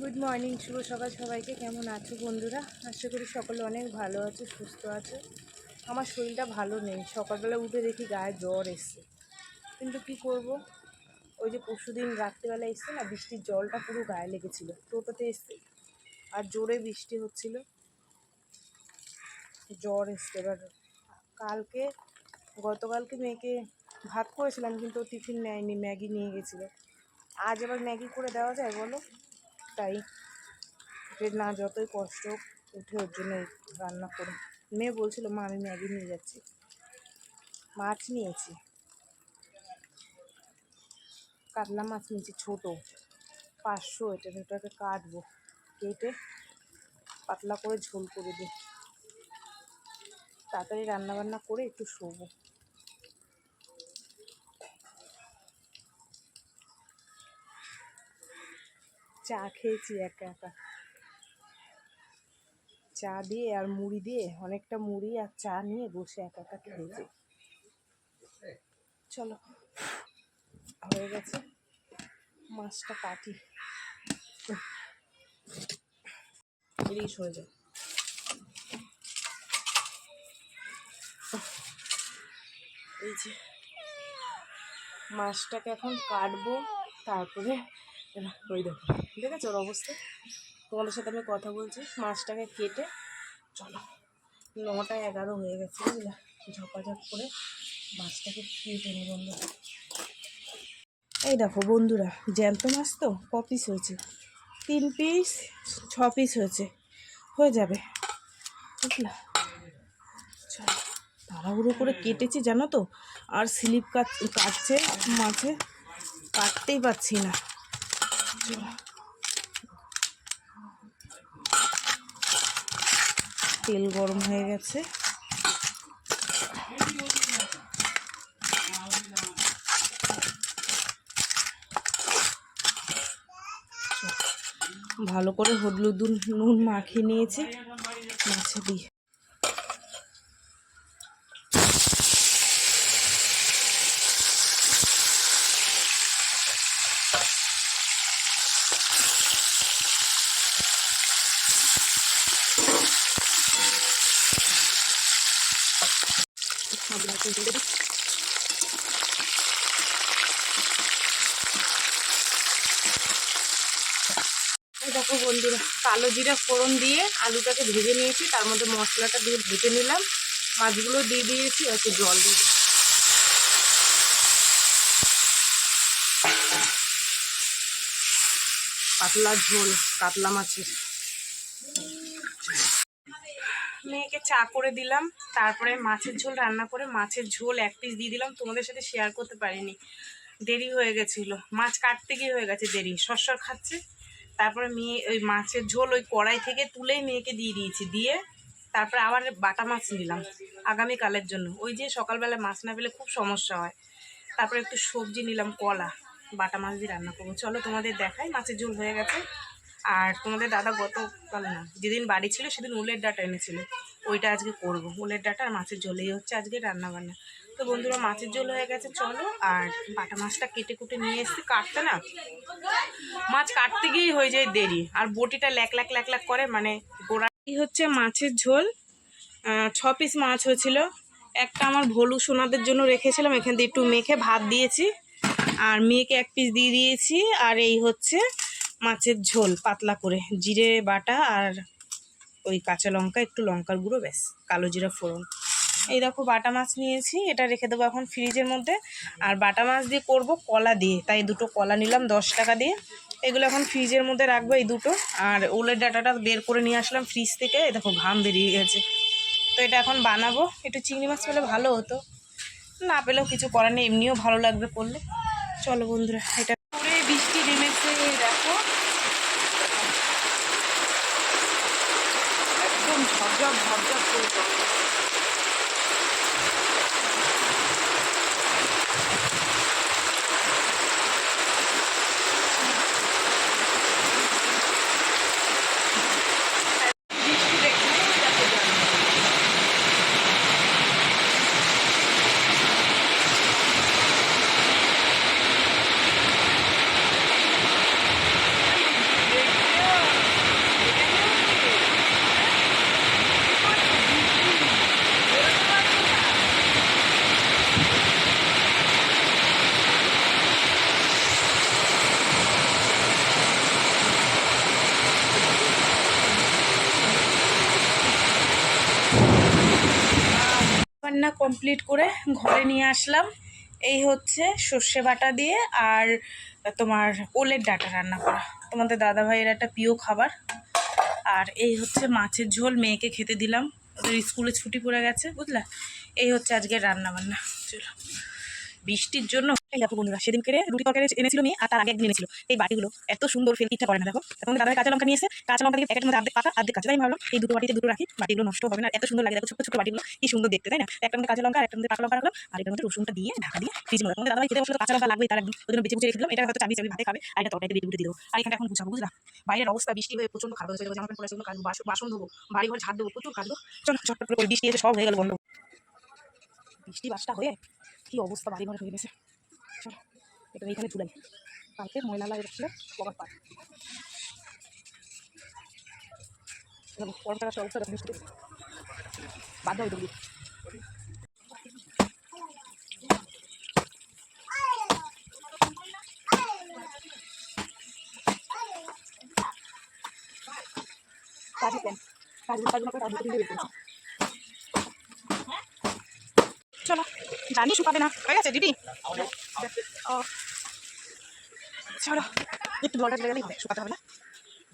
Good morning শুভ সকাল সবাইকে। কেমন আছো বন্ধুরা? আশা করি সকলে অনেক ভালো আছো, সুস্থ আছো। আমার শরীরটা ভালো নেই। সকালবেলা উঠে দেখি গায়ে জ্বর এসছে। কিন্তু কি করব? ওই যে পরশুদিন রাত্রিবেলা এসছে না, বৃষ্টির জলটা পুরো গায়ে লেগেছিলো, টোটোতে এসছে। আর জোরে বৃষ্টি হচ্ছিল। জ্বর এসছে। এবার কালকে, গতকালকে মেয়েকে ভাত করেছিলাম, কিন্তু টিফিন নেয়নি, ম্যাগি নিয়ে গেছিল। আজ আবার ম্যাগি করে দেওয়া যায়, বলো? তাই না যতই কষ্ট উঠে ওর জন্য রান্না করি মেয়ে বলছিল, মা, আমি ম্যাগি নিয়ে যাচ্ছি। মাছ নিয়েছি। কাতলা মাছ নিয়েছি, ছোটো। পাঁচশো, এটা ওটাকে কাটবো, কেটে পাতলা করে ঝোল করে দিই। তাড়াতাড়ি রান্না বান্না করে একটু শোবো। চা খেয়েছি একা একা। চা দিয়ে আর মুড়ি দিয়ে, অনেকটা মুড়ি আর চা নিয়ে বসে একা একা খেয়েছি। চলো, হয়ে গেছে মাছটা কাটি। ইলিশ হয়ে যায় এই যে, মাছটাকে এখন কাটবো, তারপরে ওই দেখো। দেখেছ ওর অবস্থা। তোমাদের সাথে আমি কথা বলছি। মাছটাকে কেটে, চলো। নটা এগারো হয়ে গেছে, বুঝলে? ঝপাঝপ করে মাছটাকে কেটে নি বন্ধুরা এই দেখো বন্ধুরা, জ্যান্ত মাছ তো, ক পিস হয়েছে? তিন পিস ছ পিস হয়েছে। হয়ে যাবে। বুঝলা? তাড়াহুড়ো করে কেটেছি, জানো তো? আর স্লিপ কাট, কাটছে, মাছে কাটতেই পারছি না। চলো। তেল গরম হয়ে গেছে। ভালো করে হলুদ নুন মাখিয়ে নিয়েছি। মাছে দিয়ে এই দেখো বন্ধুরা, কালো জিরা ফোড়ন দিয়ে আলুটাকে ভেজে নিয়েছি, তার মধ্যে মশলাটা দিয়ে ভেজে নিলাম। মাছগুলো দিয়ে দিয়েছি, একটু জল দিয়ে। পাতলা ঝোল, কাতলা মাছের। মেয়েকে চা করে দিলাম, তারপরে মাছের ঝোল রান্না করে মাছের ঝোল এক পিস দিয়ে দিলাম, তোমাদের সাথে শেয়ার করতে পারিনি। দেরি হয়ে গেছিল, মাছ কাটতে গিয়ে হয়ে গেছে দেরি সরসর খাচ্ছে। তারপরে মেয়ে ওই মাছের ঝোল ওই কড়াই থেকে তুলেই মেয়েকে দিয়ে দিয়েছি, দিয়ে তারপরে আবার বাটা মাছ নিলাম আগামীকালের জন্য। ওই যে সকালবেলা মাছ না পেলে খুব সমস্যা হয়। তারপরে একটু সবজি নিলাম, কলা। বাটা মাছ দিয়ে রান্না করব। চলো তোমাদের দেখাই, মাছের ঝোল হয়ে গেছে। আর তোমাদের দাদা গতকাল না, যেদিন বাড়ি ছিল সেদিন উলের ডাটা এনেছিল। ওইটা আজকে করব। উলের ডাটা আর মাছের ঝোলেই হচ্ছে আজকে রান্না বান্না তো বন্ধুরা, মাছের ঝোল হয়ে গেছে, চলো। আর বাটা মাছটা কেটে কুটে নিয়ে এসেছি। কাটতে না, মাছ কাটতে গিয়েই হয়ে যায় দেরি। আর বটিটা ল্যাক ল্যাক ল্যাক ল্যাক করে মানে গোড়া হচ্ছে মাছের ঝোল। ছ পিস মাছ হয়েছিল। একটা আমার ভলু সোনাদের জন্য রেখেছিলাম, এখান দিয়ে একটু মেখে ভাত দিয়েছি। আর মেয়েকে এক পিস দিয়ে দিয়েছি। আর এই হচ্ছে মাছের ঝোল পাতলা করে, জিরে বাটা আর ওই কাঁচা লঙ্কা, একটু লঙ্কার গুঁড়ো, ব্যাস, কালো জিরা ফোড়ন। এই দেখো বাটা মাছ নিয়েছি, এটা রেখে দেবো এখন ফ্রিজের মধ্যে। আর বাটা মাছ দিয়ে করব কলা দিয়ে, তাই দুটো কলা নিলাম দশ টাকা দিয়ে। এগুলো এখন ফ্রিজের মধ্যে রাখব এই দুটো। আর ওলের ডাটাটা বের করে নিয়ে আসলাম ফ্রিজ থেকে, এই দেখো ঘাম বেরিয়ে গেছে। তো এটা এখন বানাবো, একটু চিংড়ি মাছ পেলে ভালো হতো। না পেলেও কিছু করার নেই, এমনিও ভালো লাগবে করলে। চলো বন্ধুরা, এটা করে বৃষ্টি নেমেছে দেখো। একদম ঝপঝপ ঝপঝপ করে জল। বৃষ্টি দেখলে দেখো জল। দেখতেও রান্না কমপ্লিট করে ঘরে নিয়ে আসলাম। এই হচ্ছে সর্ষে বাটা দিয়ে আর তোমার ওলের ডাটা রান্না করা। তোমাদের দাদা ভাইয়ের একটা প্রিয় খাবার। আর এই হচ্ছে মাছের ঝোল, মেয়েকে খেতে দিলাম। ওদের স্কুলে ছুটি পড়ে গেছে, বুঝলা? এই হচ্ছে আজকে রান্না বান্না চলো, বৃষ্টির জন্য এই দেখো বন্ধুরা সেদিন রুটি তরকারি এনেছিল মেয়ে আর তার আগে একদিন এনেছিল। এই বাটিগুলো এত সুন্দর ফেল ইচ্ছা করে না দেখো। তখন দাদা কাঁচা লঙ্কা নিয়েছে কাঁচা লঙ্কা দিয়ে মধ্যে অর্ধেক পাকা অর্ধেক কাঁচা, তাই ভাবলাম এই দুটো বাটিতে দুটো রাখি। বাটিগুলো নষ্ট হবে না এত সুন্দর লাগে দেখো ছোট ছোট বাটিগুলো, কি সুন্দর দেখতে, তাই না? একটা মধ্যে কাঁচা লঙ্কা একটা মধ্যে পাকা লঙ্কা রাখলাম, আর এটার মধ্যে রসুনটা দিয়ে, ঢাকা দিয়ে ফ্রিজ মধ্যে তোমাদের দাদা খেতে বসলে কাঁচা লঙ্কা লাগবেই, তার একদম। ওই জন্য বেঁচে বেঁচে রেখে এটা হয়তো চাবি চাবি ভাতে খাবে, আর এটা তরকারিতে বেটে দিও আর এখানটা এখন গুছাবো, বুঝলা? বাইরের অবস্থা, বৃষ্টি হয়ে প্রচণ্ড খারাপ হয়েছে জামা প্যান্ট পরে সেগুলো বাসন ধোবো, বাড়ি ঘর ঝাড় দেবো, প্রচুর দেবো চলো চটপট করে বৃষ্টি এসে সব হয়ে গেল, বন্ধ। বৃষ্টি বাসটা হয়ে, কি অবস্থা, বাড়ি ঘরে হয়ে গেছে। এটা এইখানে তুলাই কালকে ময়লা লাগে রাখলে পকার বৃষ্টি হয়ে করে বের করেছি। চলো জানি শুকাবে না। হয়ে গেছে দিদি ও। চলো, একটু জলটা চলে গেলেই হবে শুকাতে হবে না।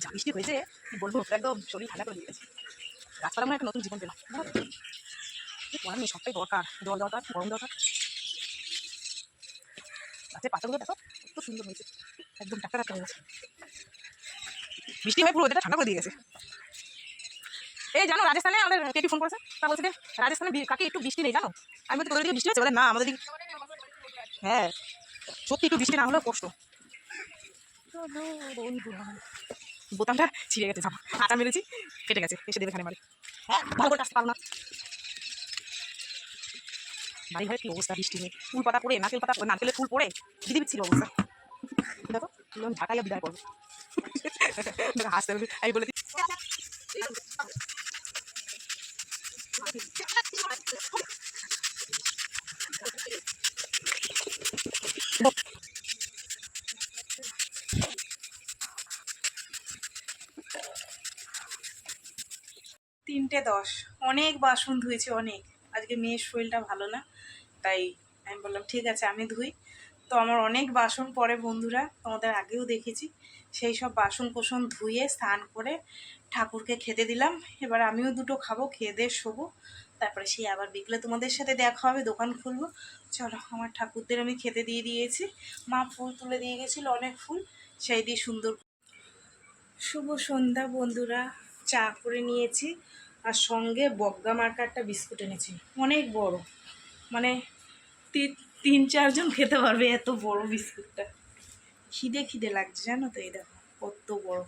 যা বৃষ্টি হয়েছে, কি বলব একদম শরীর ঠান্ডা করে দিয়েছে। গাছপালা মানে একটা নতুন জীবন পেলাম। করার নেই, সবটাই দরকার, জল দরকার গরম দরকার গাছের পাতাগুলো দেখো, কত সুন্দর হয়েছে, একদম টাকা টাকা হয়ে গেছে। বৃষ্টি হয়ে পুরো ওদেরটা ঠান্ডা করে দিয়ে গেছে। এই জানো, রাজস্থানে আমাদের কেটি ফোন করেছে? তা বলছে যে, রাজস্থানে কাকি একটু বৃষ্টি নেই জানো? আমি বলছি, তোদের দিকে বৃষ্টি হচ্ছে বলে না, আমাদের দিকে হ্যাঁ সত্যি একটু বৃষ্টি না হলেও কষ্ট। বোতামটা ছিঁড়ে গেছে জামা আটা মেরেছি কেটে গেছে, এসে দেবে খানে মারে হ্যাঁ ভালো করে আসতে না। বাড়ি ঘরে কি অবস্থা, বৃষ্টি নিয়ে ফুল পাতা পড়ে, নারকেল পাতা নারকেলের ফুল পড়ে? দিদি ছিল অবস্থা। দেখো আমি ঢাকাইয়া বিদায় করব। হাসতে হবে, আমি বলে দিই তিনটে দশ। অনেক বাসন ধুয়েছি, অনেক। আজকে মেয়ের শরীরটা ভালো না, তাই আমি বললাম, ঠিক আছে, আমি ধুই। তো আমার অনেক বাসন পরে বন্ধুরা, তোমাদের আগেও দেখেছি। সেই সব বাসন কোসন ধুয়ে, স্নান করে ঠাকুরকে খেতে দিলাম। এবার আমিও দুটো খাব, খেয়ে দিয়ে শোবো। তারপরে সেই আবার বিকেলে তোমাদের সাথে দেখা হবে, দোকান খুলবো। চলো, আমার ঠাকুরদের আমি খেতে দিয়ে দিয়েছি। মা ফুল তুলে দিয়ে গেছিল অনেক ফুল, সেই দিয়ে সুন্দর শুভ সন্ধ্যা বন্ধুরা। চা করে নিয়েছি আর সঙ্গে বগদা মার্কা একটা বিস্কুট এনেছি। অনেক বড়। মানে তিন চারজন খেতে পারবে এত বড় বিস্কুটটা। খিদে খিদে লাগছে, জানো তো এই দেখো, কত বড়।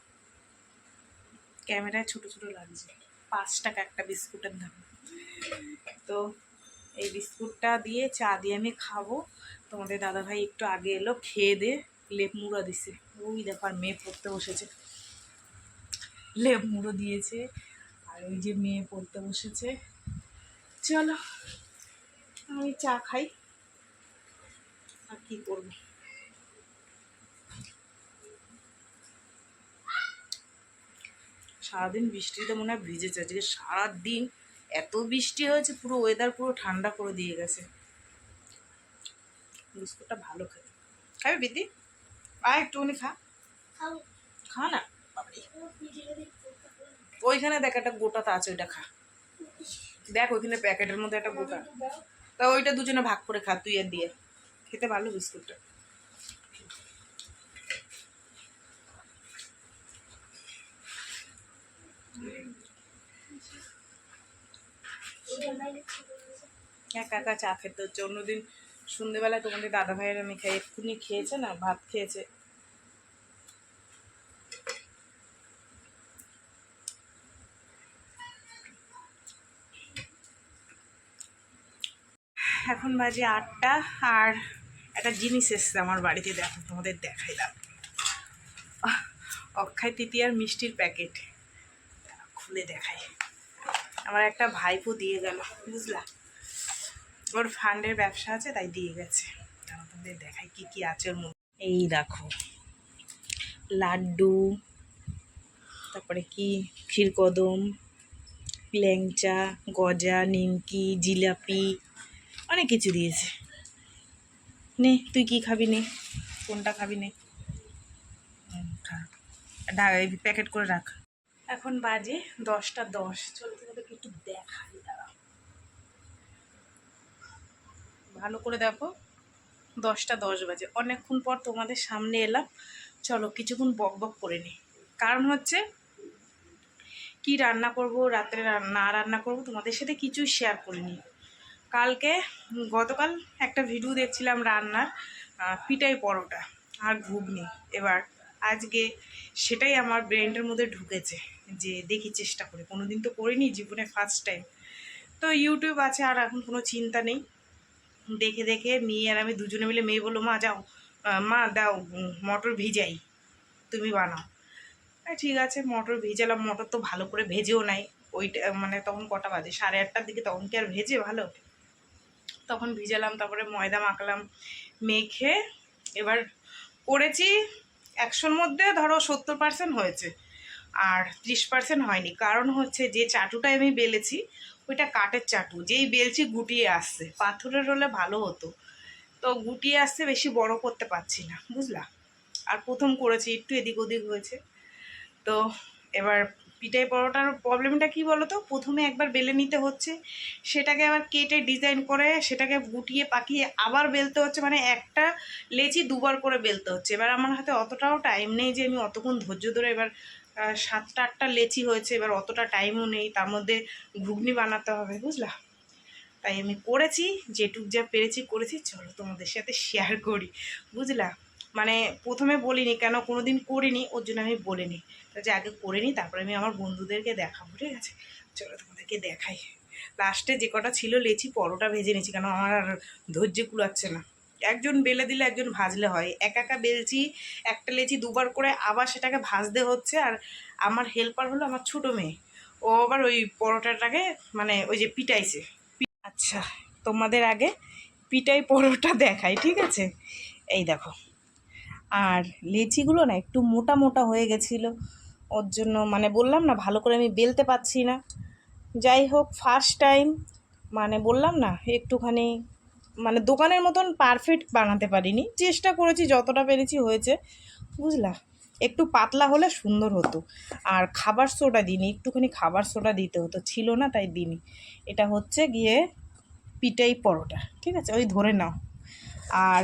ক্যামেরায় ছোট ছোট লাগছে। পাঁচ টাকা একটা বিস্কুটের দাম। তো এই বিস্কুটটা দিয়ে চা দিয়ে আমি খাব। তোমাদের দাদাভাই একটু আগে এলো, খেয়ে দিয়ে লেপ মুড়া দিছে। ওই দেখো আর মেয়ে পড়তে বসেছে। লেপ মুড়ো দিয়েছে আর ওই যে মেয়ে পড়তে বসেছে। চলো আমি চা খাই। আর কি করব? সারাদিন বৃষ্টিতে মনে হয় ভিজেছে। আজকে সারাদিন এত বৃষ্টি হয়েছে পুরো ওয়েদার পুরো ঠান্ডা করে দিয়ে গেছে। বিস্কুটটা ভালো খাই খাবি বিদি আর একটুখানি খা। খা না। ওইখানে দেখ একটা গোটাতে আছে, ওইটা খা। দেখ ওইখানে প্যাকেটের মধ্যে একটা গোটা। তা ওইটা দুজনে ভাগ করে খা, তুই আর দিয়ে। খেতে ভালো বিস্কুটটা। চা খেতে হচ্ছে। অন্যদিন সন্ধেবেলায় তোমাদের দাদা ভাইয়ের আমি খাই, এক্ষুনি খেয়েছে না, ভাত খেয়েছে এখন বাজে আটটা আর একটা জিনিস এসছে আমার বাড়িতে, দেখো তোমাদের দেখাইলাম। অক্ষয় তৃতীয়ার মিষ্টির প্যাকেট। খুলে দেখাই। আমার একটা ভাইপো দিয়ে গেল, বুঝলা? ওর ফান্ডের ব্যবসা আছে, তাই দিয়ে গেছে। তোমাদের দেখাই কি কি আছে ওর মধ্যে। এই দেখো, লাড্ডু, তারপরে কি? ক্ষীরকদম, ল্যাংচা, গজা, নিমকি, জিলাপি। অনেক কিছু দিয়েছে। নে, তুই কি খাবি নে? কোনটা খাবি নে? প্যাকেট করে রাখ। এখন বাজে দশটা দশ। চলো, তোমাদেরকে একটু দেখাই, দাঁড়াও। ভালো করে দেখো, দশটা দশ বাজে। অনেকক্ষণ পর তোমাদের সামনে এলাম। চলো, কিছুক্ষণ বক বক করে নিই কারণ হচ্ছে, কি রান্না করব, রাত্রে না রান্না করব, তোমাদের সাথে কিছুই শেয়ার করে করিনি। কালকে, গতকাল একটা ভিডিও দেখছিলাম রান্নার পিটাই পরোটা আর ঘুগনি। এবার আজকে সেটাই আমার ব্রেনটার মধ্যে ঢুকেছে যে দেখি চেষ্টা করে। কোনো দিন তো করিনি, জীবনে ফার্স্ট টাইম তো ইউটিউব আছে আর এখন কোনো চিন্তা নেই। দেখে দেখে মেয়ে আর আমি দুজনে মিলে মেয়ে বলল, মা, যাও মা, দাও মটর ভিজাই, তুমি বানাও। ঠিক আছে, মটর ভেজালাম, মটর তো ভালো করে ভেজেও নাই। ওইটা মানে তখন কটা বাজে? সাড়ে আটটার দিকে তখন কি আর ভেজে? ভালো? তখন ভিজালাম, তারপরে ময়দা মাখলাম, মেখে এবার করেছি, একশোর মধ্যে ধরো সত্তর পার্সেন্ট হয়েছে, আর ত্রিশ পার্সেন্ট হয়নি। কারণ হচ্ছে যে চাটুটা আমি বেলেছি, ওইটা কাঠের চাটু, যেই বেলছি গুটিয়ে আসছে, পাথরের হলে ভালো হতো। তো গুটিয়ে আসছে, বেশি বড় করতে পারছি না, বুঝলা? আর প্রথম করেছি, একটু এদিক ওদিক হয়েছে। তো এবার পিঠাই পরোটার প্রবলেমটা কি বলো তো প্রথমে একবার বেলে নিতে হচ্ছে। সেটাকে আবার কেটে ডিজাইন করে সেটাকে গুটিয়ে পাকিয়ে আবার বেলতে হচ্ছে। মানে একটা লেচি দুবার করে বেলতে হচ্ছে। এবার আমার হাতে অতটাও টাইম নেই যে আমি অতক্ষণ ধৈর্য ধরে এবার সাতটা আটটা লেচি হয়েছে। এবার অতটা টাইমও নেই। তার মধ্যে ঘুগনি বানাতে হবে, বুঝলা? তাই আমি করেছি। যেটুক যা পেরেছি করেছি। চলো তোমাদের সাথে শেয়ার করি, বুঝলা? মানে প্রথমে বলিনি, কেন কোনো দিন করিনি, ওর জন্য আমি বলিনি। যে আগে করে নিই তারপরে আমি আমার বন্ধুদেরকে দেখাবো, ঠিক আছে? চলো তোমাদেরকে দেখাই। লাস্টে যে কটা ছিল লেচি, পরোটা ভেজে নিয়েছি, কেন আমার আর ধৈর্য কুলাচ্ছে না। একজন বেলে দিলে একজন ভাজলে হয়। একা একা বেলছি, একটা লেচি দুবার করে আবার সেটাকে ভাজতে হচ্ছে, আর আমার হেল্পার হলো আমার ছোটো মেয়ে। ও আবার ওই পরোটাটাকে মানে ওই যে পিটাইছে। আচ্ছা তোমাদের আগে পিটাই পরোটা দেখাই, ঠিক আছে? এই দেখো। আর লেচিগুলো না একটু মোটা মোটা হয়ে গেছিল। ওর জন্য মানে বললাম না, ভালো করে আমি বেলতে পারছি না। যাই হোক ফার্স্ট টাইম মানে বললাম না, একটুখানি মানে দোকানের মতন পারফেক্ট বানাতে পারিনি। চেষ্টা করেছি, যতটা পেরেছি হয়েছে। বুঝলা, একটু পাতলা হলে সুন্দর হতো। আর খাবার সোডা দিইনি, একটুখানি খাবার সোডা দিতে হতো। ছিল না, তাই দিইনি। এটা হচ্ছে গিয়ে পিটাই পরোটা, ঠিক আছে? ওই ধরে নাও। আর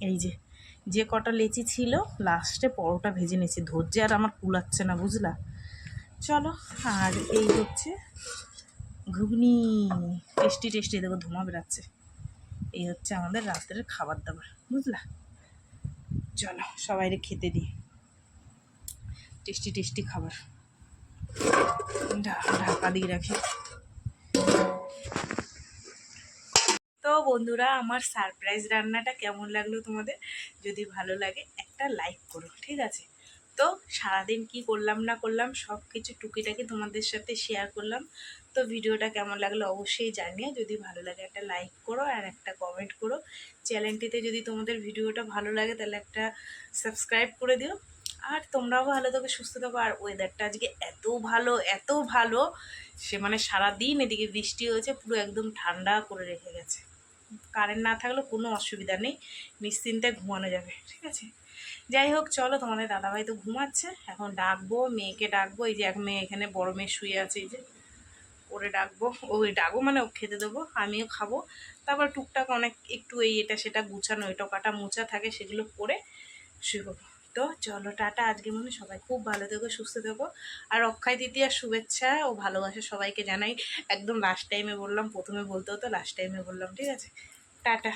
এই যে যে কটা লেচি ছিল, লাস্টে পরোটা ভেজে নিয়েছি। ধৈর্য আর আমার কুলাচ্ছে না, বুঝলা? চলো, আর এই হচ্ছে ঘুগনি। টেস্টি টেস্টি, দেখো ধোঁয়া বেড়াচ্ছে এই হচ্ছে আমাদের রাত্রের খাবার দাবার, বুঝলা? চলো, সবাইরে খেতে দিই। টেস্টি টেস্টি খাবার। ঢাকা দিয়ে রাখি। বন্ধুরা, আমার সারপ্রাইজ রান্নাটা কেমন লাগল তোমাদের? যদি ভালো লাগে একটা লাইক করো, ঠিক আছে? তো সারাদিন কি করলাম না করলাম সব কিছু টুকিটাকি তোমাদের সাথে শেয়ার করলাম। তো ভিডিওটা কেমন লাগল অবশ্যই জানিয়ে যদি ভালো লাগে একটা লাইক করো আর একটা কমেন্ট করো। চ্যানেলটিতে যদি তোমাদের ভিডিওটা ভালো লাগে তাহলে একটা সাবস্ক্রাইব করে দিও। আর তোমরাও ভালো থাকো, সুস্থ থাকো। আর ওয়েদারটা আজকে এত ভালো এত ভালো, সে মানে সারাদিন এদিকে বৃষ্টি হয়েছে, পুরো একদম ঠান্ডা করে রেখে গেছে। কারেন্ট না থাকলেও কোনো অসুবিধা নেই, নিশ্চিন্তে ঘুমানো যাবে, ঠিক আছে? যাই হোক, চলো, তোমাদের দাদাভাই তো ঘুমাচ্ছে, এখন ডাকবো, মেয়েকে ডাকবো, এই যে এক মেয়ে এখানে, বড় মেয়ে শুয়ে আছে, এই যে ওরে ডাকবো, ওই ডাকবো মানে ও খেতে দেবো, আমিও খাব, তারপর টুকটাক অনেক একটু এই এটা সেটা গুছানো এটা কাটা মোচা থাকে, সেগুলো পরে শুয়ে তো চলো, টাটা। আজকে মনে সবাই খুব ভালো থেকো, সুস্থ থেকো। আর অক্ষয় দিদি আর শুভেচ্ছা ও ভালোবাসা সবাইকে জানাই। একদম লাস্ট টাইমে বললাম, প্রথমে বলতে হতো লাস্ট টাইমে বললাম, ঠিক আছে? টাটা।